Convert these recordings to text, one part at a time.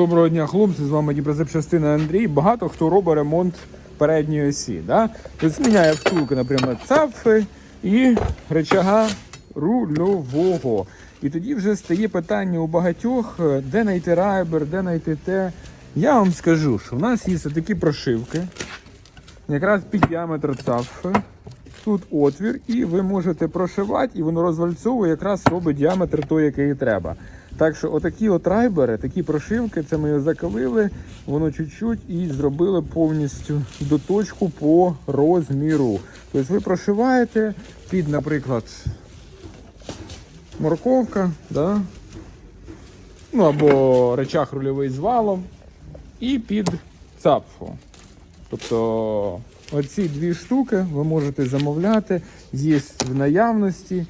Доброго дня, хлопці, з вами Дніпрозапчастина Андрій. Багато хто робить ремонт передньої осі. Да? Тобто зміняє втулки, наприклад, цапфи і речага рульового. І тоді вже стає питання у багатьох, де знайти райбер, де знайти те. Я вам скажу, що в нас є такі прошивки, якраз під діаметр цапфи. Тут отвір, і ви можете прошивати, і воно розвальцовує, якраз робить діаметр той, який треба. Так що отакі от райбери, такі прошивки, це ми його закалили, воно чуть-чуть і зробили повністю доточку по розміру. Тобто ви прошиваєте під, наприклад, морковка, да? ну або речах рульовий з валом, і під цапфу. Тобто оці дві штуки ви можете замовляти, є в наявності.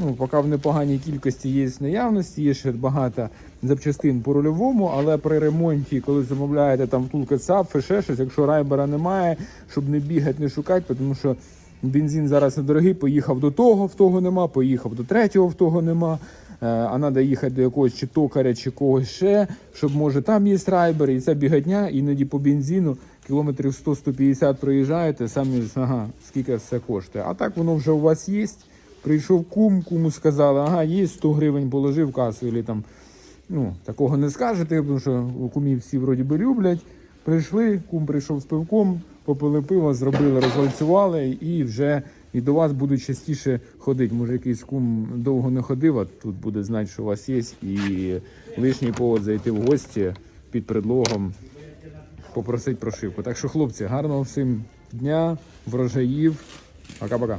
Ну, поки в непоганій кількості є наявності, є ще багато запчастин по рульовому, але при ремонті, коли замовляєте там втулка ЦАП, ще щось, якщо райбера немає, щоб не бігати, не шукати, тому що бензин зараз недорогий, поїхав до того, в того нема, поїхав до третього, в того нема. Е, А треба їхати до якогось чи токаря, чи когось ще, щоб може там є райбер, і це бігатня, іноді по бензину кілометрів 100-150 проїжджаєте, самі ага, скільки це коштує. А так воно вже у вас є. Прийшов кум, куму сказали, ага, є 100 гривень, положив в касу, або там, ну, такого не скажете, тому що кумів всі вроді би люблять. Прийшли, кум прийшов з пивком, попили пиво, зробили, розвальцювали і вже і до вас будуть частіше ходити. Може, якийсь кум довго не ходив, а тут буде знати, що у вас є, і лишній повод зайти в гості під предлогом попросити прошивку. Так що, хлопці, гарного всім дня, врожаїв. Пока-пока.